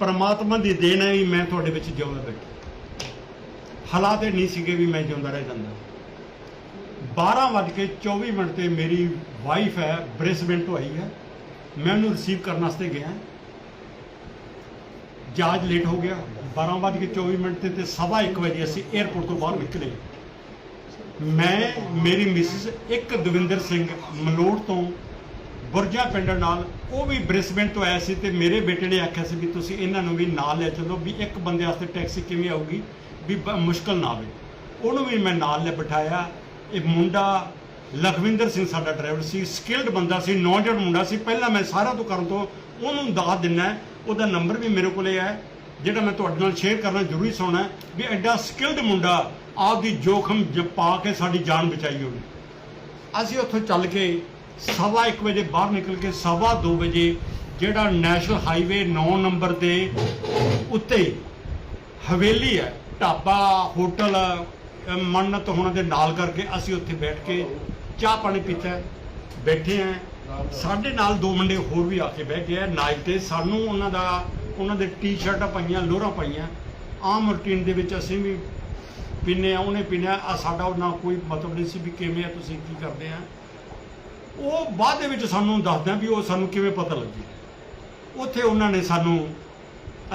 ਪਰਮਾਤਮਾ ਦੀ ਦੇਣ ਹੈ ਵੀ ਮੈਂ ਤੁਹਾਡੇ ਵਿੱਚ ਜਿਉਂਦਾ ਬੈਠਾ। ਹਾਲਾਤ ਇਹ ਨਹੀਂ ਸੀਗੇ ਵੀ ਮੈਂ ਜਿਉਂਦਾ ਰਹਿ ਜਾਂਦਾ। 12 ਵੱਜ ਕੇ 24 ਮਿੰਟ ਤੇ ਮੇਰੀ ਵਾਈਫ ਹੈ ਬ੍ਰਿਸਬੇਨ ਤੋਂ ਆਈ ਹੈ। ਮੈਂ ਉਹਨੂੰ ਰਿਸੀਵ ਕਰਨ ਵਾਸਤੇ ਗਿਆ। ਜਹਾਜ਼ ਲੇਟ ਹੋ ਗਿਆ। 12 ਵੱਜ ਕੇ 24 ਮਿੰਟ ਤੇ ਤੇ ਸਵਾ 1 ਵਜੇ ਅਸੀਂ 에ਅਰਪੋਰਟ ਤੋਂ ਬਾਹਰ ਨਿਕਲੇ। ਮੈਂ, ਮੇਰੀ ਮਿਸਿਸ ਇੱਕ ਦਵਿੰਦਰ ਸਿੰਘ ਮਲੋੜ ਤੋਂ ਬੁਰਜਾ ਪਿੰਡ ਨਾਲ ਉਹ ਵੀ ਬ੍ਰਿਸਬੇਨ ਤੋਂ ਆਇਆ ਸੀ ਤੇ ਮੇਰੇ ਬੇਟੇ ਨੇ ਆਖਿਆ ਸੀ ਵੀ ਤੁਸੀਂ ਇਹਨਾਂ ਨੂੰ ਵੀ ਨਾਲ ਲੈ ਚੱਲੋ ਵੀ ਇੱਕ ਬੰਦੇ ਵਾਸਤੇ ਟੈਕਸੀ ਕਿਵੇਂ ਆਊਗੀ ਵੀ ਬ- ਮੁਸ਼ਕਲ ਨਾ ਆਵੇ। ਉਹਨੂੰ ਵੀ ਮੈਂ ਨਾਲ ਲੈ ਬਿਠਾਇਆ। ਇਹ ਮੁੰਡਾ ਲਖਵਿੰਦਰ ਸਿੰਘ ਸਾਡਾ ਡਰਾਈਵਰ ਸੀ ਸਕਿਲਡ ਬੰਦਾ ਸੀ, ਨੌਜਵਾਨ ਮੁੰਡਾ ਸੀ। ਪਹਿਲਾਂ ਮੈਂ ਸਾਰਾ ਤੋਂ ਕਰਨ ਤੋਂ ਉਹਨੂੰ ਦੱਸ ਦਿੰਨਾ ਉਹਦਾ ਨੰਬਰ ਵੀ ਮੇਰੇ ਕੋਲੇ ਹੈ, ਜਿਹੜਾ ਮੈਂ ਤੁਹਾਡੇ ਨਾਲ ਸ਼ੇਅਰ ਕਰਨਾ ਜ਼ਰੂਰੀ ਸੋਣਾ ਵੀ ਐਡਾ ਸਕਿਲਡ ਮੁੰਡਾ ਆਪਦੀ ਜੋਖਮ ਜ- ਪਾ ਕੇ ਸਾਡੀ ਜਾਨ ਬਚਾਈ ਉਹਨੇ ਅਸੀਂ ਉੱਥੋਂ ਚੱਲ ਕੇ ਸਵਾ 1 ਵਜੇ ਬਾਹਰ ਨਿਕਲ ਕੇ ਸਵਾ 2 ਵਜੇ ਜਿਹੜਾ ਨੈਸ਼ਨਲ ਹਾਈਵੇ 9 ਨੰਬਰ ਦੇ ਉੱਤੇ ਹਵੇਲੀ ਹੈ, ਢਾਬਾ, ਹੋਟਲ ਮੰਨਤ ਹੋਣ ਦੇ ਨਾਲ ਕਰਕੇ ਅਸੀਂ ਉੱਥੇ ਬੈਠ ਕੇ ਚਾਹ ਪਾਣੀ ਪੀਤਾ ਬੈਠੇ ਆ ਸਾਡੇ ਨਾਲ ਦੋ ਮੁੰਡੇ ਹੋਰ ਵੀ ਆ ਕੇ ਬਹਿ ਗਏ ਆ ਨਾਈਟ ਤੇ ਸਾਨੂੰ ਉਹਨਾਂ ਦਾ, ਉਹਨਾਂ ਦੇ ਟੀ-ਸ਼ਰਟਾਂ ਪਾਈਆਂ ਲੋਰਾਂ ਪਾਈਆਂ। ਆਮ ਰੂਟੀਨ ਦੇ ਵਿੱਚ ਅਸੀਂ ਵੀ ਪੀਨੇ ਆ ਉਹਨੇ ਪੀਣਾ ਆ ਸਾਡਾ ਉਹਨਾਂ ਕੋਈ ਮਤਲਬ ਨਹੀਂ ਸੀ ਵੀ ਕਿਵੇਂ ਆ, ਤੁਸੀਂ ਕੀ ਕਰਦੇ ਆ। ਉਹ ਬਾਅਦ ਦੇ ਵਿੱਚ ਸਾਨੂੰ ਦੱਸਦਾ ਵੀ ਉਹ ਸਾਨੂੰ ਕਿਵੇਂ ਪਤਾ ਲੱਗੀ। ਉੱਥੇ ਉਹਨਾਂ ਨੇ ਸਾਨੂੰ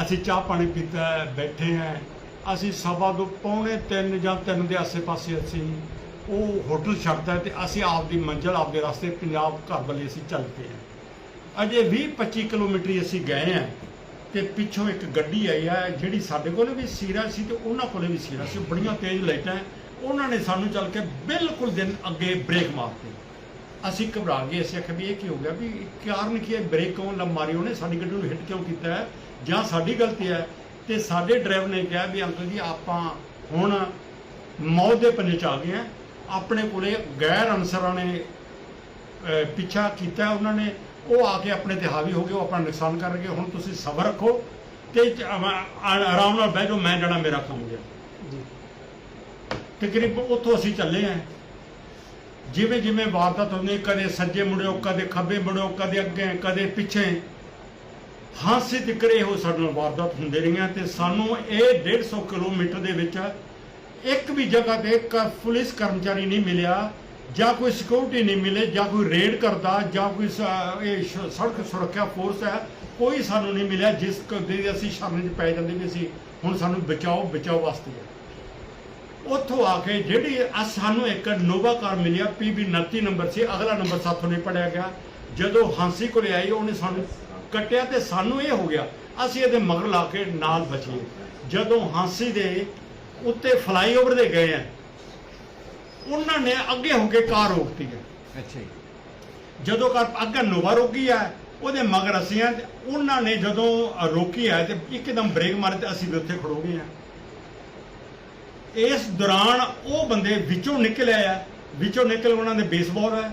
ਅਸੀਂ ਚਾਹ ਪਾਣੀ ਪੀਤਾ ਹੈ, ਬੈਠੇ ਆ। ਅਸੀਂ ਸਵਾ ਦੋ ਪੌਣੇ 3 ਜਾਂ 3 ਦੇ ਆਸੇ-ਪਾਸੇ ਅਸੀਂ ਉਹ ਹੋਟਲ ਛੱਡਦਾ ਤੇ ਅਸੀਂ ਆਪਦੀ ਮੰਜ਼ਿਲ ਆਪਦੇ ਰਸਤੇ ਪੰਜਾਬ ਘਰ ਵੱਲੇ ਅਸੀਂ ਚੱਲ ਪਏ ਹਾਂ ਅਜੇ 20-25 ਕਿਲੋਮੀਟਰ ਹੀ ਅਸੀਂ ਗਏ ਆ ਤੇ ਪਿੱਛੋਂ ਇੱਕ ਗੱਡੀ ਆਈ ਆ ਜਿਹੜੀ ਸਾਡੇ ਕੋਲ ਵੀ ਸੀਰਾ ਸੀ ਤੇ ਉਹਨਾਂ ਕੋਲੇ ਵੀ ਸੀਰਾ ਸੀ। ਬੜੀਆਂ ਤੇਜ਼ ਲਾਈਟਾਂ ਉਹਨਾਂ ਨੇ ਸਾਨੂੰ ਚੱਲ ਕੇ ਬਿਲਕੁਲ ਦਿਨ ਅੱਗੇ ਬ੍ਰੇਕ ਮਾਰਤੀ। ਅਸੀਂ ਘਬਰਾ ਗਏ ਅਸੀਂ ਆਖਿਆ ਵੀ ਇਹ ਕੀ ਹੋ ਗਿਆ ਵੀ ਕਾਰਨ ਕੀ ਹੈ? ਬ੍ਰੇਕ ਕਿਉਂ ਲ ਮਾਰੀ ਉਹਨੇ ਸਾਡੀ ਗੱਡੀ ਨੂੰ ਹਿੱਟ ਕਿਉਂ ਕੀਤਾ ਹੈ? ਜਾਂ ਸਾਡੀ ਗਲਤੀ ਹੈ? ਤੇ ਸਾਡੇ ਡਰਾਈਵਰ ਨੇ ਕਿਹਾ ਵੀ ਅੰਕਲ ਜੀ ਆਪਾਂ ਹੁਣ ਮੌਤ ਦੇ ਪੰਜੇ ਚ ਆ ਗਏ ਆ ਆਪਣੇ ਕੋਲੇ ਗੈਰ ਅਨਸਰਾਂ ਨੇ ਪਿੱਛਾ ਕੀਤਾ ਉਹਨਾਂ ਨੇ। ਉਹ ਆ ਕੇ ਆਪਣੇ ਤੇ ਹਾਵੀ ਹੋ ਗਏ ਉਹ ਆਪਣਾ ਨੁਕਸਾਨ ਕਰ ਗਏ ਹੁਣ ਤੁਸੀਂ ਸਬਰ ਰੱਖੋ ਤੇ ਆਰਾਮ ਨਾਲ ਬਹਿ ਜਾਓ ਮੈਂ ਜਾਣਾ ਮੇਰਾ ਕੰਮ ਗਿਆ। ਤਕਰੀਬਨ ਉੱਥੋਂ ਅਸੀਂ ਚੱਲੇ ਆਂ ਜਿਵੇਂ ਜਿਵੇਂ ਵਾਰਦਾਤ ਹੁੰਦੀ, ਕਦੇ ਸੱਜੇ ਮੁੜਿਓ ਕਦੇ ਖੱਬੇ ਮੁੜਿਓ ਕਦੇ ਅੱਗੇ, ਕਦੇ ਪਿੱਛੇ, ਹਾਸੇ ਤਿਕਰੇ ਇਹੋ ਸਾਡੇ ਨਾਲ ਵਾਰਦਾਤ ਹੁੰਦੇ ਰਹੀਆਂ ਤੇ ਸਾਨੂੰ ਇਹ 150 ਕਿਲੋਮੀਟਰ ਦੇ ਵਿੱਚ ਇੱਕ ਵੀ ਜਗ੍ਹਾ ਤੇ ਇੱਕ ਪੁਲਿਸ ਕਰਮਚਾਰੀ ਨਹੀਂ ਮਿਲਿਆ, ਜਾਂ ਕੋਈ ਸਿਕਿਉਰਿਟੀ ਨਹੀਂ ਮਿਲੇ, ਜਾਂ ਕੋਈ ਰੇਡ ਕਰਦਾ, ਜਾਂ ਕੋਈ ਇਹ ਸੜਕ ਸੁਰੱਖਿਆ ਫੋਰਸ ਹੈ, ਕੋਈ ਸਾਨੂੰ ਨਹੀਂ ਮਿਲਿਆ, ਜਿਸ ਦੇ ਅਸੀਂ ਸ਼ਰਨ 'ਚ ਪੈ ਜਾਂਦੇ ਵੀ ਅਸੀਂ ਹੁਣ ਸਾਨੂੰ ਬਚਾਓ ਬਚਾਓ ਵਾਸਤੇ ਹੈ। ਉੱਥੋਂ ਆ ਕੇ ਜਿਹੜੀ ਅ- ਸਾਨੂੰ ਇੱਕ ਨੋਵਾ ਕਾਰ ਮਿਲਿਆ ਪੀਬੀ 29 ਨੰਬਰ ਸੀ ਅਗਲਾ ਨੰਬਰ ਸਾਥੋਂ ਨਹੀਂ ਪੜਿਆ ਗਿਆ। ਜਦੋਂ ਹਾਂਸੀ ਕੋਲੇ ਆਈ ਉਹਨੇ ਸਾਨੂੰ ਕੱਟਿਆ ਤੇ ਸਾਨੂੰ ਇਹ ਹੋ ਗਿਆ ਅਸੀਂ ਇਹਦੇ ਮਗਰ ਲਾ ਕੇ ਨਾਲ ਬਚੇ। ਜਦੋਂ ਹਾਂਸੀ ਦੇ ਉੱਤੇ ਫਲਾਈਓਵਰ ਦੇ ਗਏ ਆ ਉਹਨਾਂ ਨੇ ਅੱਗੇ ਹੋ ਕੇ ਕਾਰ ਰੋਕਤੀ ਹੈ ਅੱਛਾ ਜੀ। ਜਦੋਂ ਕਾਰ ਅੱਗੇ ਨੋਵਾ ਰੋਕੀ ਹੈ ਉਹਦੇ ਮਗਰ ਅਸੀਂ ਆ ਉਹਨਾਂ ਨੇ ਜਦੋਂ ਰੋਕੀ ਹੈ ਤੇ ਇੱਕਦਮ ਬ੍ਰੇਕ ਮਾਰੇ ਤੇ ਅਸੀਂ ਵੀ ਉੱਥੇ ਖੜੋ ਗਏ ਆ। ਇਸ ਦੌਰਾਨ ਉਹ ਬੰਦੇ ਵਿੱਚੋਂ ਨਿਕਲੇ ਆ। ਵਿੱਚੋਂ ਨਿਕਲ ਉਹਨਾਂ ਦੇ ਬੇਸਬਾਲ ਹੈ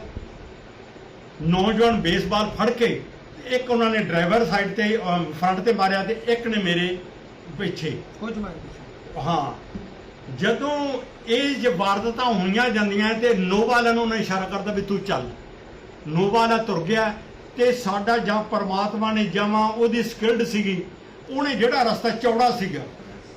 ਨੌਜਵਾਨ ਬੇਸਬਾਲ ਫੜ ਕੇ ਇੱਕ ਉਹਨਾਂ ਨੇ ਡਰਾਈਵਰ ਸਾਈਡ ਤੇ ਫਰੰਟ ਤੇ ਮਾਰਿਆ ਤੇ ਇੱਕ ਨੇ ਮੇਰੇ ਪਿੱਛੇ। ਕੁਝ ਮਾਰ ਹਾਂ। ਜਦੋਂ ਇਹ ਜੇ ਵਾਰਦਾਤਾਂ ਹੋਈਆਂ ਜਾਂਦੀਆਂ ਤੇ ਨੋਵਾ ਵਾਲਿਆਂ ਨੂੰ ਉਹਨੇ ਇਸ਼ਾਰਾ ਕਰਦਾ ਵੀ ਤੂੰ ਚੱਲ। ਨੋਵਾ ਵਾਲਾ ਤੁਰ ਗਿਆ ਤੇ ਸਾਡਾ ਜਾਂ ਪਰਮਾਤਮਾ ਨੇ ਜਮਾ ਉਹਦੀ ਸਕਿਲਡ ਸੀਗੀ ਉਹਨੇ ਜਿਹੜਾ ਰਸਤਾ ਚੌੜਾ ਸੀਗਾ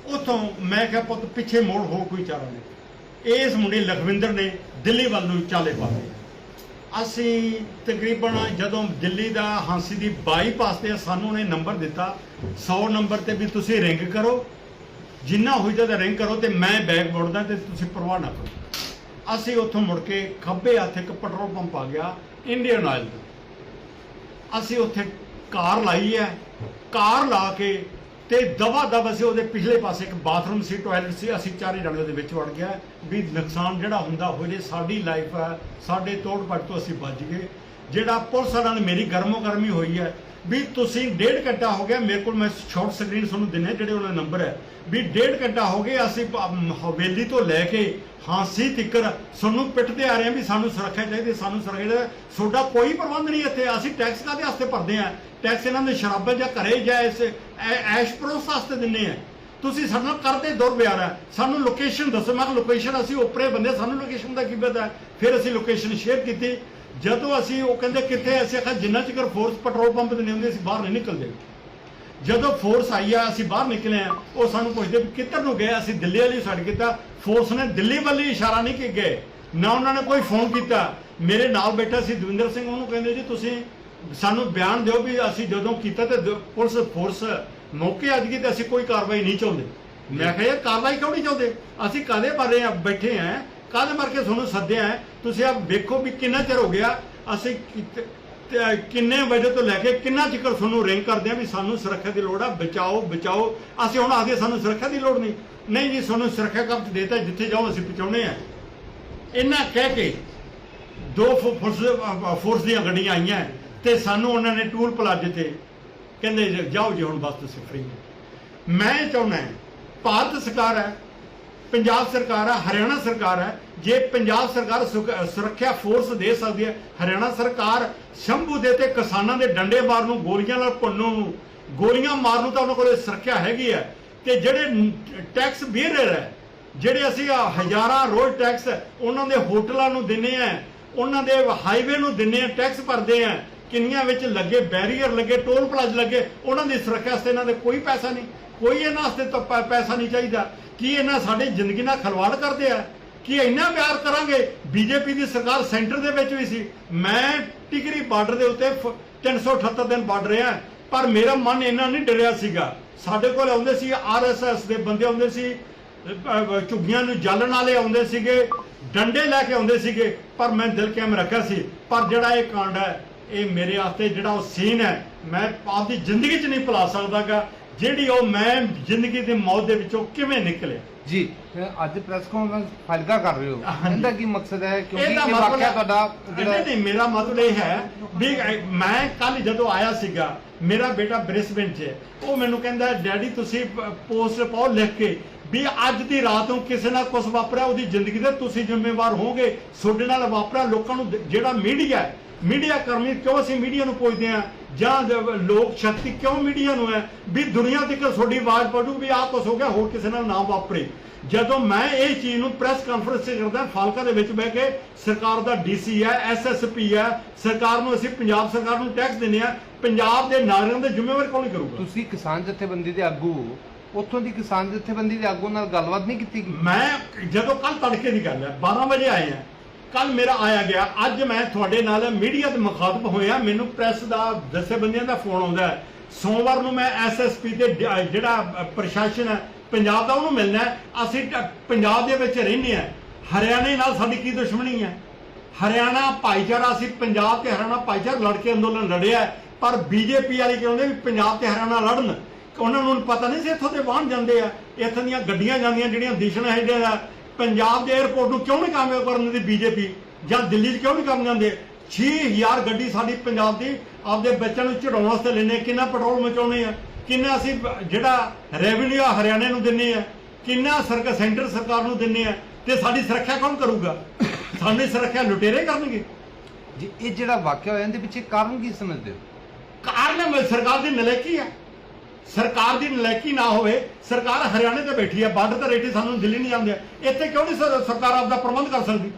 ਉਥੋਂ ਮੈਂ ਕਿਹਾ, ਪੁੱਤ, ਪਿੱਛੇ ਮੋੜ ਹੋ ਕੋਈ ਚਾਰਾ ਨਹੀਂ। ਇਸ ਮੁੰਡੇ ਲਖਵਿੰਦਰ ਨੇ ਦਿੱਲੀ ਵੱਲ ਨੂੰ ਚਾਲੇ ਪਾ ਦਿੱਤੇ ਅਸੀਂ ਤਕਰੀਬਨ ਜਦੋਂ ਦਿੱਲੀ ਦਾ ਹਾਂਸੀ ਦੀ ਬਾਈਪਾਸ ਤੇ ਸਾਨੂੰ ਉਹਨੇ ਨੰਬਰ ਦਿੱਤਾ 100 ਨੰਬਰ ਤੇ ਵੀ ਤੁਸੀਂ ਰਿੰਗ ਕਰੋ, ਜਿੰਨਾ ਹੋਈ ਤਾਂ ਰਿੰਗ ਕਰੋ ਤੇ ਮੈਂ ਬੈਗ ਮੋੜਦਾ ਤੇ ਤੁਸੀਂ ਪਰਵਾਹ ਨਾ ਕਰੋ। ਅਸੀਂ ਉੱਥੋਂ ਮੁੜ ਕੇ ਖੱਬੇ ਹੱਥ ਇੱਕ ਪੈਟਰੋਲ ਪੰਪ ਆ ਗਿਆ, ਇੰਡੀਅਨ ਆਇਲ ਦਾ ਅਸੀਂ ਉੱਥੇ ਕਾਰ ਲਾਈ ਹੈ। ਕਾਰ ਲਾ ਕੇ ਤੇ ਦਵਾ ਦਵ ਅਸੀਂ ਉਹਦੇ ਪਿਛਲੇ ਪਾਸੇ ਇੱਕ ਬਾਥਰੂਮ ਸੀ, ਟਾਇਲਟ ਸੀ, ਅਸੀਂ ਚਾਰੇ ਜਣੇ ਉਹਦੇ ਵਿੱਚ ਵੜ ਗਿਆ ਵੀ ਨੁਕਸਾਨ ਜਿਹੜਾ ਹੁੰਦਾ ਹੋ ਜੇ ਸਾਡੀ ਲਾਈਫ ਹੈ, ਸਾਡੇ ਤੋੜ ਪੱਟ ਤੋਂ ਅਸੀਂ ਬਚ ਗਏ। ਜਿਹੜਾ ਪੁਲਿਸ ਵਾਲਿਆਂ ਨੇ ਮੇਰੀ ਗਰਮੋ ਗਰਮੀ ਹੋਈ ਹੈ ਵੀ ਤੁਸੀਂ ਡੇਢ ਘੰਟਾ ਹੋ ਗਿਆ, ਮੇਰੇ ਕੋਲ ਮੈਂ ਸ਼ਾਰਟ ਸਕਰੀਨ ਤੁਹਾਨੂੰ ਦਿੰਨੇ ਜਿਹੜੇ ਉਹਨਾਂ ਨੰਬਰ ਹੈ। ਵੀ ਡੇਢ ਘੰਟਾ ਹੋ ਗਿਆ ਅਸੀਂ ਹਵੇਲੀ ਤੋਂ ਲੈ ਕੇ ਹਾਂਸੀ ਤਿੱਕਰ ਸਾਨੂੰ ਪਿੱਟਦੇ ਆ ਰਹੇ ਹਾਂ ਵੀ ਸਾਨੂੰ ਸੁਰੱਖਿਆ ਚਾਹੀਦੀ ਸਾਨੂੰ ਸੁਰੱਖਿਆ ਚਾਹੀਦੀ ਤੁਹਾਡਾ ਕੋਈ ਪ੍ਰਬੰਧ ਨਹੀਂ ਇੱਥੇ, ਅਸੀਂ ਟੈਕਸ ਕਾਦੇ ਵਾਸਤੇ ਭਰਦੇ ਆ ਟੈਕਸ ਇਹਨਾਂ ਦੇ ਸ਼ਰਾਬਾਂ ਜਾਂ ਘਰੇ ਜਾਂ ਇਸ ਐਸ਼ ਪਰੋਸ ਵਾਸਤੇ ਦਿੰਨੇ ਆ। ਤੁਸੀਂ ਸਾਡੇ ਨਾਲ ਕਰਦੇ ਦੁਰਵਿਹਾਰ ਹੈ ਸਾਨੂੰ ਲੋਕੇਸ਼ਨ ਦੱਸੋ। ਮੈਂ ਲੋਕੇਸ਼ਨ ਅਸੀਂ ਉੱਪਰੇ ਬੰਦੇ ਸਾਨੂੰ ਲੋਕੇਸ਼ਨ ਦਾ ਕੀ ਪਤਾ? ਫਿਰ ਅਸੀਂ ਲੋਕੇਸ਼ਨ ਸ਼ੇਅਰ ਕੀਤੀ। ਜਦੋਂ ਅਸੀਂ ਉਹ ਕਹਿੰਦੇ ਕਿੱਥੇ ਅਸੀਂ ਆਖਿਆ ਜਿੰਨਾ ਚਿਰ ਫੋਰਸ ਪੈਟਰੋਲ ਪੰਪ ਤੇ ਨਹੀਂ ਹੁੰਦੇ, ਅਸੀਂ ਬਾਹਰ ਨਹੀਂ ਨਿਕਲਦੇ। ਜਦੋਂ ਫੋਰਸ ਆਈ ਆ, ਅਸੀਂ ਬਾਹਰ ਨਿਕਲੇ ਆ, ਉਹ ਸਾਨੂੰ ਪੁੱਛਦੇ ਵੀ ਕਿੱਧਰ ਨੂੰ ਗਏ? ਅਸੀਂ ਦਿੱਲੀ ਵਾਲੀ ਸਾਈਡ ਕੀਤਾ। ਫੋਰਸ ਨੇ ਦਿੱਲੀ ਵੱਲ ਹੀ ਇਸ਼ਾਰਾ ਨਹੀਂ ਕਿ ਗਏ। ਨਾ ਉਹਨਾਂ ਨੇ ਕੋਈ ਫੋਨ ਕੀਤਾ। ਮੇਰੇ ਨਾਲ ਬੈਠਾ ਸੀ ਦਵਿੰਦਰ ਸਿੰਘ, ਉਹਨੂੰ ਕਹਿੰਦੇ ਜੀ ਤੁਸੀਂ ਸਾਨੂੰ ਬਿਆਨ ਦਿਓ ਵੀ ਅਸੀਂ ਜਦੋਂ ਕੀਤਾ ਤੇ ਦ- ਪੁਲਿਸ ਫੋਰਸ ਮੌਕੇ ਅੱਜ ਗਈ ਤੇ ਅਸੀਂ ਕੋਈ ਕਾਰਵਾਈ ਨਹੀਂ ਚਾਹੁੰਦੇ। ਮੈਂ ਕਿਹਾ ਯਾਰ ਕਾਰਵਾਈ ਕਿਉਂ ਨਹੀਂ ਚਾਹੁੰਦੇ? ਅਸੀਂ ਕਾਦੇ ਬਾਰੇ ਆ ਬੈਠੇ ਆ? ਮਾਰ ਕੇ ਤੁਹਾਨੂੰ ਸੱਦਿਆ ਹੈ? ਤੁਸੀਂ ਆ ਵੇਖੋ ਵੀ ਕਿੰਨਾ ਚਿਰ ਹੋ ਗਿਆ ਅਸੀਂ ਕਿਤ- ਤੇ ਕਿੰਨੇ ਵਜੇ ਤੋਂ ਲੈ ਕੇ ਕਿੰਨਾ ਚਿਰ ਤੁਹਾਨੂੰ ਰਿੰਗ ਕਰਦੇ ਆ ਵੀ ਸਾਨੂੰ ਸੁਰੱਖਿਆ ਦੀ ਲੋੜ ਆ ਬਚਾਓ ਬਚਾਓ। ਅਸੀਂ ਹੁਣ ਆਖਦੇ ਸਾਨੂੰ ਸੁਰੱਖਿਆ ਦੀ ਲੋੜ ਨਹੀਂ। ਨਹੀਂ ਜੀ ਤੁਹਾਨੂੰ ਸੁਰੱਖਿਆ ਕਵਚ ਦੇਤਾ ਜਿੱਥੇ ਜਾਓ ਅਸੀਂ ਪਹੁੰਚਾਉਣੇ ਆ ਇਹਨਾਂ ਕਹਿ ਕੇ ਦੋ ਫੋ- ਫੋਰਸ ਅ, ਫੋਰਸ ਦੀਆਂ ਗੱਡੀਆਂ ਆਈਆਂ ਤੇ ਸਾਨੂੰ ਉਹਨਾਂ ਨੇ ਟੂਲ ਪਲਾਜ਼ੇ ਤੇ ਕਹਿੰਦੇ ਜਾਓ ਜੀ, ਹੁਣ ਬਸ ਤੁਸੀਂ ਫ੍ਰੀ ਮੈਂ ਚਾਹੁੰਦਾ ਭਾਰਤ ਸਰਕਾਰ ਹੈ, ਪੰਜਾਬ ਸਰਕਾਰ ਹੈ, ਹਰਿਆਣਾ ਸਰਕਾਰ ਹੈ, ਜੇ ਪੰਜਾਬ ਸਰਕਾਰ ਸੁਰੱਖਿਆ ਫੋਰਸ ਦੇ ਸਕਦੀ ਹੈ, ਹਰਿਆਣਾ ਸਰਕਾਰ ਸ਼ੰਭੂ ਦੇ ਤੇ ਕਿਸਾਨਾਂ ਦੇ ਡੰਡੇ ਮਾਰਨ ਨੂੰ, ਗੋਲੀਆਂ ਨਾਲ ਭੰਨਣ ਨੂੰ ਗੋਲੀਆਂ ਮਾਰਨ ਨੂੰ ਤਾਂ ਉਹਨਾਂ ਕੋਲੇ ਸੁਰੱਖਿਆ ਹੈਗੀ ਹੈ। ਤੇ ਜਿਹੜੇ ਟੈਕਸ ਬੀਅਰਰ ਹੈ, ਜਿਹੜੇ ਅਸੀਂ ਹਜ਼ਾਰਾਂ ਰੋਜ਼ ਟੈਕਸ ਉਹਨਾਂ ਦੇ ਹੋਟਲਾਂ ਨੂੰ ਦਿੰਨੇ ਆ ਉਹਨਾਂ ਦੇ ਹਾਈਵੇ ਨੂੰ ਦਿੰਨੇ ਆ ਟੈਕਸ ਭਰਦੇ ਆ ਕਿੰਨੀਆਂ ਵਿੱਚ ਲੱਗੇ ਬੈਰੀਅਰ ਲੱਗੇ ਟੋਲ ਪਲਾਜ਼ ਲੱਗੇ ਉਹਨਾਂ ਦੀ ਸੁਰੱਖਿਆ ਵਾਸਤੇ ਇਹਨਾਂ ਦੇ ਕੋਈ ਪੈਸਾ ਨਹੀਂ। ਕੋਈ ਇਹਨਾਂ ਵਾਸਤੇ ਤਾਂ ਪੈ- ਪੈਸਾ ਨਹੀਂ ਚਾਹੀਦਾ। ਕੀ ਇਹਨਾਂ ਸਾਡੀ ਜ਼ਿੰਦਗੀ ਨਾਲ ਖਲਵਾੜ ਕਰਦੇ ਆ? ਕੀ ਇੰਨਾ ਪਿਆਰ ਕਰਾਂਗੇ? ਬੀਜੇਪੀ ਦੀ ਸਰਕਾਰ ਸੈਂਟਰ ਦੇ ਵਿੱਚ ਵੀ ਸੀ। ਮੈਂ ਟਿਕਰੀ ਬਾਰਡਰ ਦੇ ਉੱਤੇ ਫ- 378 ਦਿਨ ਵੱਢ ਰਿਹਾ। ਪਰ ਮੇਰਾ ਮਨ ਇੰਨਾ ਨਹੀਂ ਡਰਿਆ ਸੀਗਾ। ਸਾਡੇ ਕੋਲ ਆਉਂਦੇ ਸੀ ਆਰਐਸਐਸ ਦੇ ਬੰਦੇ ਆਉਂਦੇ ਸੀ ਅਹ, ਝੁੱਗੀਆਂ ਨੂੰ ਜਾਲਣ ਵਾਲੇ ਆਉਂਦੇ ਸੀਗੇ ਡੰਡੇ ਲੈ ਕੇ ਆਉਂਦੇ ਸੀਗੇ। ਪਰ ਮੈਂ ਦਿਲ ਕਾਇਮ ਰੱਖਿਆ ਸੀ। ਪਰ ਜਿਹੜਾ ਇਹ ਕਾਂਡ ਹੈ ਇਹ ਮੇਰੇ ਵਾਸਤੇ ਜਿਹੜਾ ਉਹ ਸੀਨ ਹੈ ਮੈਂ ਆਪਦੀ ਜ਼ਿੰਦਗੀ 'ਚ ਨਹੀਂ ਭੁਲਾ ਸਕਦਾਗਾ। ਜਿਹੜੀ ਉਹ ਮੈਂ ਜ਼ਿੰਦਗੀ ਦੀ ਮੌਤ ਦੇ ਵਿੱਚੋਂ ਕਿਵੇਂ ਨਿਕਲਿਆ? ਜੀ ਅੱਜ ਪ੍ਰੈਸ ਕਾਨਫਰੰਸ ਫਾਇਦਾ ਕਰ ਰਹੇ ਹੋ। ਇਹਦਾ ਕੀ ਮਕਸਦ ਹੈ? ਕਿਉਂਕਿ ਇਹ ਵਾਕਿਆ ਤੁਹਾਡਾ ਨਹੀਂ ਜਿਹੜਾ ਨਹੀਂ ਮੇਰਾ ਮਤਲਬ ਇਹ ਹੈ ਵੀ ਮੈਂ ਕੱਲ ਜਦੋਂ ਆਇਆ ਸੀਗਾ ਮੇਰਾ ਬੇਟਾ ਬ੍ਰਿਸਬਨ 'ਚ ਹੈ। ਉਹ ਮੈਨੂੰ ਕਹਿੰਦਾ ਡੈਡੀ ਤੁਸੀਂ ਪੋਸਟ ਪਾਓ ਲਿਖ ਕੇ ਵੀ ਅੱਜ ਦੀ ਰਾਤ ਨੂੰ ਕਿਸੇ ਨਾਲ ਕੁਝ ਵਾਪਰਿਆ ਉਹਦੀ ਜ਼ਿੰਦਗੀ ਦੇ ਤੁਸੀਂ ਜ਼ਿੰਮੇਵਾਰ ਹੋਵੋਗੇ। ਤੁਹਾਡੇ ਨਾਲ ਵਾਪਰਿਆ ਲੋਕਾਂ ਨੂੰ ਜਿਹੜਾ ਮੀਡੀਆ ਹੈ ਮੀਡੀਆ ਕਰਮੀ ਕਿਉਂ ਅਸੀਂ ਮੀਡੀਆ ਨੂੰ ਪੁੱਛਦੇ ਆ ਜਾਂ ਲੋਕ ਸ਼ਕਤੀ ਕਿਉਂ ਮੀਡੀਆ ਨੂੰ ਹੈ? ਵੀ ਦੁਨੀਆ ਤੱਕ ਤੁਹਾਡੀ ਆਵਾਜ਼ ਪੜੂ ਵੀ ਆਹ ਕੁਛ ਹੋ ਗਿਆ ਹੋਰ ਕਿਸੇ ਨਾਲ ਨਾ ਵਾਪਰੇ। ਜਦੋਂ ਮੈਂ ਇਹ ਚੀਜ਼ ਨੂੰ ਪ੍ਰੈਸ ਕਾਨਫਰੰਸ ਕਰਦਾ ਫਾਲਕਾ ਦੇ ਵਿੱਚ ਬਹਿ ਕੇ ਸਰਕਾਰ ਦਾ ਡੀਸੀ ਹੈ ਐਸਐਸਪੀ ਹੈ ਸਰਕਾਰ ਨੂੰ ਅਸੀਂ ਪੰਜਾਬ ਸਰਕਾਰ ਨੂੰ ਟੈਕਸ ਦਿੰਦੇ ਆ ਪੰਜਾਬ ਦੇ ਨਾਗਰਿਕਾਂ ਦੇ ਜ਼ਿੰਮੇਵਾਰ ਕੌਣ ਕਰੂਗਾ? ਤੁਸੀਂ ਕਿਸਾਨ ਜਥੇਬੰਦੀ ਦੇ ਆਗੂ ਉੱਥੋਂ ਦੀ ਕਿਸਾਨ ਜਥੇਬੰਦੀ ਦੇ ਆਗੂ ਨਾਲ ਗੱਲਬਾਤ ਨਹੀਂ ਕੀਤੀ ਮੈਂ ਜਦੋਂ ਕੱਲ ਤੜਕੇ ਦੀ ਗੱਲ ਹੈ 12 ਵਜੇ ਆਏ ਆ ਕੱਲ ਮੇਰਾ ਆਇਆ ਗਿਆ। ਅੱਜ ਮੈਂ ਤੁਹਾਡੇ ਨਾਲ ਮੀਡੀਆ ਤੇ ਮੁਖਾਤਬ ਹੋਇਆ। ਮੈਨੂੰ ਪ੍ਰੈਸ ਦਾ ਦਸਤੇਬੰਦੀਆਂ ਦਾ ਫੋਨ ਆਉਂਦਾ ਹੈ। ਸੋਮਵਾਰ ਨੂੰ ਮੈਂ ਐਸਐਸਪੀ ਤੇ ਜਿਹੜਾ ਪ੍ਰਸ਼ਾਸਨ ਹੈ ਪੰਜਾਬ ਦਾ ਉਹਨੂੰ ਮਿਲਣਾ ਅਸੀਂ ਪੰਜਾਬ ਦੇ ਵਿੱਚ ਰਹਿੰਦੇ ਆ ਹਰਿਆਣੇ ਨਾਲ ਸਾਡੀ ਕੀ ਦੁਸ਼ਮਣੀ ਹੈ? ਹਰਿਆਣਾ ਭਾਈਚਾਰਾ ਅਸੀਂ ਪੰਜਾਬ ਤੇ ਹਰਿਆਣਾ ਭਾਈਚਾਰਾ ਲੜ ਕੇ ਅੰਦੋਲਨ ਲੜਿਆ ਹੈ, ਪਰ ਬੀਜੇਪੀ ਵਾਲੇ ਕਹਿੰਦੇ ਵੀ ਪੰਜਾਬ ਤੇ ਹਰਿਆਣਾ ਲੜਨ। ਉਹਨਾਂ ਨੂੰ ਪਤਾ ਨਹੀਂ ਸੀ ਇੱਥੋਂ ਦੇ ਵਾਹਨ ਜਾਂਦੇ ਆ। ਇੱਥੋਂ ਦੀਆਂ ਗੱਡੀਆਂ ਜਾਂਦੀਆਂ ਜਿਹੜੀਆਂ ਦਿਸ਼ਣ ਹੈਗੇ ਆ। ਪੰਜਾਬ ਦੇ 에ਅਰਪੋਰਟ ਨੂੰ ਕਿਉਂ ਨਹੀਂ ਕਾਮਯਾਬ ਕਰਨ ਦਿੰਦੀ ਬੀਜੇਪੀ ਜਾਂ ਦਿੱਲੀ 'ਚ ਕਿਉਂ ਨਹੀਂ ਕਰਨ ਜਾਂਦੇ? 6000 ਗੱਡੀ ਸਾਡੀ ਪੰਜਾਬ ਦੀ ਆਪਦੇ ਬੱਚਿਆਂ ਨੂੰ ਚੜਾਉਣ ਵਾਸਤੇ ਲੈਨੇ ਕਿੰਨਾ ਪੈਟਰੋਲ ਮਚਾਉਣੇ ਆ? ਕਿੰਨਾ ਅਸੀਂ ਜਿਹੜਾ ਰੈਵਨਿਊ ਆ ਹਰਿਆਣੇ ਨੂੰ ਦਿੰਨੇ ਆ। ਕਿੰਨਾ ਸਰਕਾਰ ਸੈਂਟਰ ਸਰਕਾਰ ਨੂੰ ਦਿੰਨੇ ਆ। ਤੇ ਸਾਡੀ ਸੁਰੱਖਿਆ ਕੌਣ ਕਰੂਗਾ? ਸਾਡੀ ਸੁਰੱਖਿਆ ਲੁਟੇਰੇ ਕਰਨਗੇ। ਜੀ ਇਹ ਜਿਹੜਾ ਵਾਕਿਆ ਹੋਇਆ ਇਹਦੇ ਪਿੱਛੇ ਕਾਰਨ ਕੀ ਸਮਝਦੇ ਹੋ? ਕਾਰਨ ਮੈਂ ਸਰਕਾਰ ਦੀ ਨਲਾਇਕੀ ਹੈ। ਸਰਕਾਰ ਦੀ ਨਲਾਇਕੀ ਨਾ ਹੋਵੇ ਸਰਕਾਰ ਹਰਿਆਣੇ ਤੇ ਬੈਠੀ ਹੈ ਬਾਰਡਰ ਤੇ ਰੇਟੀ ਸਾਨੂੰ ਦਿੱਲੀ ਨਹੀਂ ਜਾਂਦੇ ਇੱਥੇ ਕਿਉਂ ਨਹੀਂ ਸਰ- ਸਰਕਾਰ ਆਪਦਾ ਪ੍ਰਬੰਧ ਕਰ ਸਕਦੀ?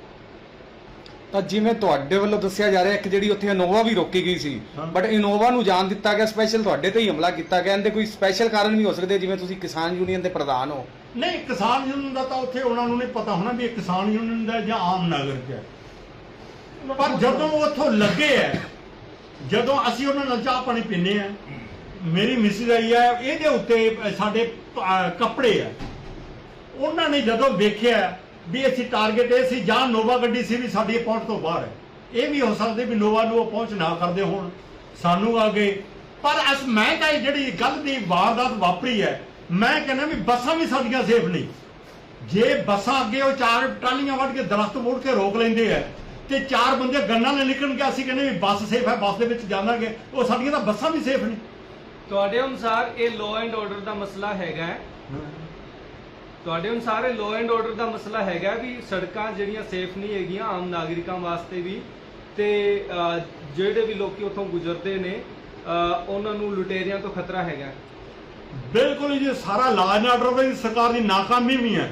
ਤਾਂ ਜਿਵੇਂ ਤੁਹਾਡੇ ਵੱਲੋਂ ਦੱਸਿਆ ਜਾ ਰਿਹਾ ਇੱਕ ਜਿਹੜੀ ਉੱਥੇ ਇਨੋਵਾ ਵੀ ਰੋਕੀ ਗਈ ਸੀ। ਬਟ ਇਨੋਵਾ ਨੂੰ ਜਾਣ ਦਿੱਤਾ ਗਿਆ ਸਪੈਸ਼ਲ ਤੁਹਾਡੇ ਤੇ ਹੀ ਹਮਲਾ ਕੀਤਾ ਗਿਆ ਇਹਦੇ ਕੋਈ ਸਪੈਸ਼ਲ ਕਾਰਨ ਵੀ ਹੋ ਸਕਦੇ ਜਿਵੇਂ ਤੁਸੀਂ ਕਿਸਾਨ ਯੂਨੀਅਨ ਦੇ ਪ੍ਰਧਾਨ ਹੋ। ਨਹੀਂ ਕਿਸਾਨ ਯੂਨੀਅਨ ਦਾ ਤਾਂ ਉੱਥੇ ਉਹਨਾਂ ਨੂੰ ਨਹੀਂ ਪਤਾ ਹੋਣਾ ਵੀ ਇਹ ਕਿਸਾਨ ਯੂਨੀਅਨ ਦਾ ਜਾਂ ਆਮ ਨਾਗਰਿਕ ਹੈ। ਪਰ ਜਦੋਂ ਉਹ ਉੱਥੋਂ ਲੱਗੇ ਹੈ ਜਦੋਂ ਅਸੀਂ ਉਹਨਾਂ ਨਾਲ ਚਾਹ ਪਾਣੀ ਪੀਂਦੇ ਆ ਮੇਰੀ ਮਿਸਿਸ ਆਈ ਹੈ ਇਹਦੇ ਉੱਤੇ ਸਾਡੇ ਅਹ, ਕੱਪੜੇ ਆ। ਉਹਨਾਂ ਨੇ ਜਦੋਂ ਵੇਖਿਆ ਵੀ ਅਸੀਂ ਟਾਰਗੇਟ ਇਹ ਸੀ ਜਾਂ ਨੋਵਾ ਗੱਡੀ ਸੀ ਵੀ ਸਾਡੀ ਪਹੁੰਚ ਤੋਂ ਬਾਹਰ ਹੈ। ਇਹ ਵੀ ਹੋ ਸਕਦੇ ਵੀ ਨੋਵਾ ਨੂੰ ਉਹ ਪਹੁੰਚ ਨਾ ਕਰਦੇ ਹੋਣ ਸਾਨੂੰ ਆ ਗਏ ਪਰ ਅਸ ਮੈਂ ਤਾਂ ਇਹ ਜਿਹੜੀ ਗੱਲ ਦੀ ਵਾਰਦਾਤ ਵਾਪਰੀ ਹੈ ਮੈਂ ਕਹਿੰਦਾ ਵੀ ਬੱਸਾਂ ਵੀ ਸਾਡੀਆਂ ਸੇਫ ਨਹੀਂ। ਜੇ ਬੱਸਾਂ ਅੱਗੇ ਉਹ ਚਾਰ ਟਰਾਲੀਆਂ ਵੱਢ ਕੇ ਦਰਖਤ ਮੋੜ ਕੇ ਰੋਕ ਲੈਂਦੇ ਆ ਤੇ ਚਾਰ ਬੰਦੇ ਗੰਨਾਂ ਨਾਲ ਨਿਕਲਣਗੇ ਅਸੀਂ ਕਹਿੰਦੇ ਵੀ ਬੱਸ ਸੇਫ ਹੈ ਬੱਸ ਦੇ ਵਿੱਚ ਜਾਵਾਂਗੇ ਉਹ ਸਾਡੀਆਂ ਤਾਂ ਬੱਸਾਂ ਵੀ ਸੇਫ ਨਹੀਂ ਤੁਹਾਡੇ ਅਨੁਸਾਰ ਇਹ ਲਾਅ ਐਂਡ ਆਰਡਰ ਦਾ ਮਸਲਾ ਹੈਗਾ ਹੈ? ਤੁਹਾਡੇ ਅਨੁਸਾਰ ਇਹ ਲਾਅ ਐਂਡ ਆਰਡਰ ਦਾ ਮਸਲਾ ਹੈਗਾ ਵੀ ਸੜਕਾਂ ਜਿਹੜੀਆਂ ਸੇਫ ਨਹੀਂ ਹੈਗੀਆਂ ਆਮ ਨਾਗਰਿਕਾਂ ਵਾਸਤੇ ਵੀ ਤੇ ਜਿਹੜੇ ਵੀ ਲੋਕੀ ਉੱਥੋਂ ਗੁਜ਼ਰਦੇ ਨੇ ਉਹਨਾਂ ਨੂੰ ਲੁਟੇਰਿਆਂ ਤੋਂ ਖਤਰਾ ਹੈਗਾ ਬਿਲਕੁਲ ਜੀ, ਸਾਰਾ ਲਾਅ ਐਂਡ ਆਰਡਰ ਦੀ ਸਰਕਾਰ ਦੀ ਨਾਕਾਮੀ ਵੀ ਹੈ।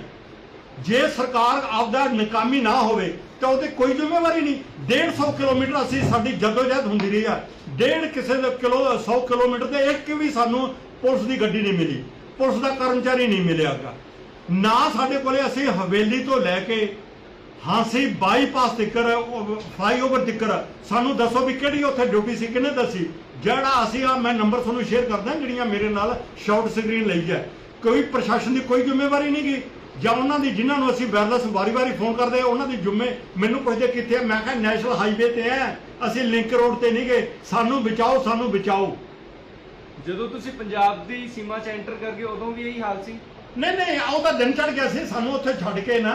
ਜੇ ਸਰਕਾਰ ਆਪਦਾ ਨਾਕਾਮੀ ਨਾ ਹੋਵੇ ਤਾਂ ਉਹਤੇ ਕੋਈ ਜ਼ਿੰਮੇਵਾਰੀ ਨਹੀਂ। 150 ਕਿਲੋਮੀਟਰ ਅਸੀਂ ਸਾਡੀ ਜਦੋਜਹਿਦ ਹੁੰਦੀ ਰਹੀ ਆ। ਡੇਢ ਕਿਸੇ ਦੇ ਕਿਲੋ 100 ਕਿਲੋਮੀਟਰ ਤੇ ਇੱਕ ਵੀ ਸਾਨੂੰ ਪੁਲਿਸ ਦੀ ਗੱਡੀ ਨਹੀਂ ਮਿਲੀ। ਪੁਲਿਸ ਦਾ ਕਰਮਚਾਰੀ ਨਹੀਂ ਮਿਲਿਆਗਾ ਨਾ ਸਾਡੇ ਕੋਲੇ ਅਸੀਂ ਹਵੇਲੀ ਤੋਂ ਲੈ ਕੇ ਹਾਂਸੀ ਬਾਈਪਾਸ ਤਿੱਕਰ ਫਲਾਈਓਵਰ ਤਿੱਕਰ, ਸਾਨੂੰ ਦੱਸੋ ਵੀ ਕਿਹੜੀ ਉੱਥੇ ਡਿਊਟੀ ਸੀ, ਕਿਹਨੇ ਦੱਸੀ? ਜਿਹੜਾ ਅਸੀਂ ਆ, ਮੈਂ ਨੰਬਰ ਤੁਹਾਨੂੰ ਸ਼ੇਅਰ ਕਰਦਾ, ਜਿਹੜੀਆਂ ਮੇਰੇ ਨਾਲ ਸ਼ਾਰਟ ਸਕਰੀਨ ਲਈ ਹੈ। ਕੋਈ ਪ੍ਰਸ਼ਾਸਨ ਦੀ ਕੋਈ ਜ਼ਿੰਮੇਵਾਰੀ ਨਹੀਂ ਗੀ। ਜਾਂ ਉਹਨਾਂ ਦੀ ਜਿਨ੍ਹਾਂ ਨੂੰ ਅਸੀਂ ਵਾਇਰਲੈਸ ਵਾਰੀ-ਵਾਰੀ ਫੋਨ ਕਰਦੇ ਉਹਨਾਂ ਦੀ ਜ਼ਿੰਮੇ ਮੈਨੂੰ ਪੁੱਛਦੇ ਕਿੱਥੇ ਮੈਂ ਕਿਹਾ ਨੈਸ਼ਨਲ ਹਾਈਵੇ ਤੇ ਹੈ ਅਸੀਂ ਲਿੰਕ ਰੋਡ ਤੇ ਨਹੀਂ ਗਏ। ਸਾਨੂੰ ਬਚਾਓ ਸਾਨੂੰ ਬਚਾਓ। ਜਦੋਂ ਤੁਸੀਂ ਪੰਜਾਬ ਦੀ ਸੀਮਾ 'ਚ ਐਂਟਰ ਕਰ ਗਏ ਉਦੋਂ ਵੀ ਇਹੀ ਹਾਲ ਸੀ? ਨਹੀਂ ਨਹੀਂ ਉਹ ਤਾਂ ਦਿਨ ਚੜ ਗਿਆ ਸੀ। ਸਾਨੂੰ ਉੱਥੇ ਛੱਡ ਕੇ ਨਾ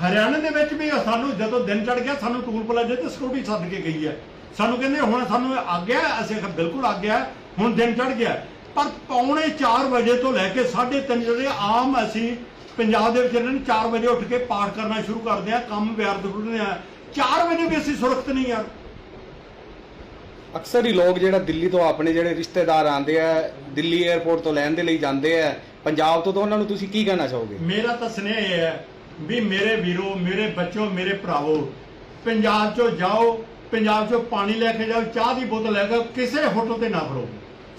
ਹਰਿਆਣੇ ਦੇ ਵਿੱਚ ਵੀ ਸਾਨੂੰ ਜਦੋਂ ਦਿਨ ਚੜ ਗਿਆ ਸਾਨੂੰ ਟੂਲ ਪਲਾਜ਼ੇ ਤੇ ਸਿਕਿਉਰਿਟੀ ਸੱਦ ਕੇ ਗਈ ਹੈ। ਸਾਨੂੰ ਕਹਿੰਦੇ ਹੁਣ ਸਾਨੂੰ ਆ ਗਿਆ ਅਸੀਂ ਕਿਹਾ ਬਿਲਕੁਲ ਆ ਗਿਆ ਹੁਣ ਦਿਨ ਚੜ ਗਿਆ। ਪਰ ਪੌਣੇ 4 ਵਜੇ ਤੋਂ ਲੈ ਕੇ 3:30 ਜਿਹੜੇ ਆਮ ਅਸੀਂ ਪੰਜਾਬ ਦੇ ਵਿੱਚ ਇਹਨਾਂ ਨੂੰ 4 ਵਜੇ ਉੱਠ ਕੇ ਪਾਠ ਕਰਨਾ ਸ਼ੁਰੂ ਕਰਦੇ ਆ ਕੰਮ ਵਿਆਰ ਦੁੱਟਦੇ ਆ 4 ਵਜੇ ਵੀ ਅਸੀਂ ਸੁਰੱਖਿਅਤ ਨਹੀਂ ਯਾਰ ਅਕਸਰ ਹੀ ਲੋਕ ਜਿਹੜਾ ਦਿੱਲੀ ਤੋਂ ਆਪਣੇ ਜਿਹੜੇ ਰਿਸ਼ਤੇਦਾਰ ਆਉਂਦੇ ਆ, ਦਿੱਲੀ 에ਅਰਪੋਰਟ ਤੋਂ ਲੈਣ ਦੇ ਲਈ ਜਾਂਦੇ ਆ, ਪੰਜਾਬ ਤੋਂ ਤਾਂ ਉਹਨਾਂ ਨੂੰ ਤੁਸੀਂ ਕੀ ਕਹਿਣਾ ਚਾਹੋਗੇ? ਮੇਰਾ ਤਾਂ ਸੁਨੇਹਾ ਇਹ ਹੈ ਵੀ ਮੇਰੇ ਵੀਰੋ, ਮੇਰੇ ਬੱਚੋ, ਮੇਰੇ ਭਰਾਵੋ, ਪੰਜਾਬ ਚੋਂ ਜਾਓ, ਪੰਜਾਬ ਚੋਂ ਪਾਣੀ ਲੈ ਕੇ ਜਾਓ, ਚਾਹ ਦੀ ਬੋਤਲ ਲੈ ਕੇ ਕਿਸੇ ਹੋਟਲ ਤੇ ਨਾ ਖੜੋ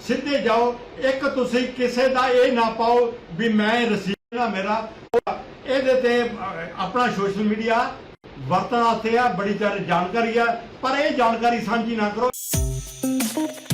ਸਿੱਧੇ ਜਾਓ, ਇੱਕ ਤੁਸੀਂ ਕਿਸੇ ਦਾ ਇਹ ਨਾ ਪਾਓ ਵੀ ਮੈਂ ਰਸੀਦ ਨਾ ਮੇਰਾ, ਇਹਦੇ ਤੇ ਆਪਣਾ ਸੋਸ਼ਲ ਮੀਡੀਆ ਵਰਤਣ ਵਾਸਤੇ ਆ, ਬੜੀ ਜ਼ਿਆਦਾ ਜਾਣਕਾਰੀ ਆ, ਪਰ ਇਹ ਜਾਣਕਾਰੀ ਸਾਂਝੀ ਨਾ ਕਰੋ। Thank you.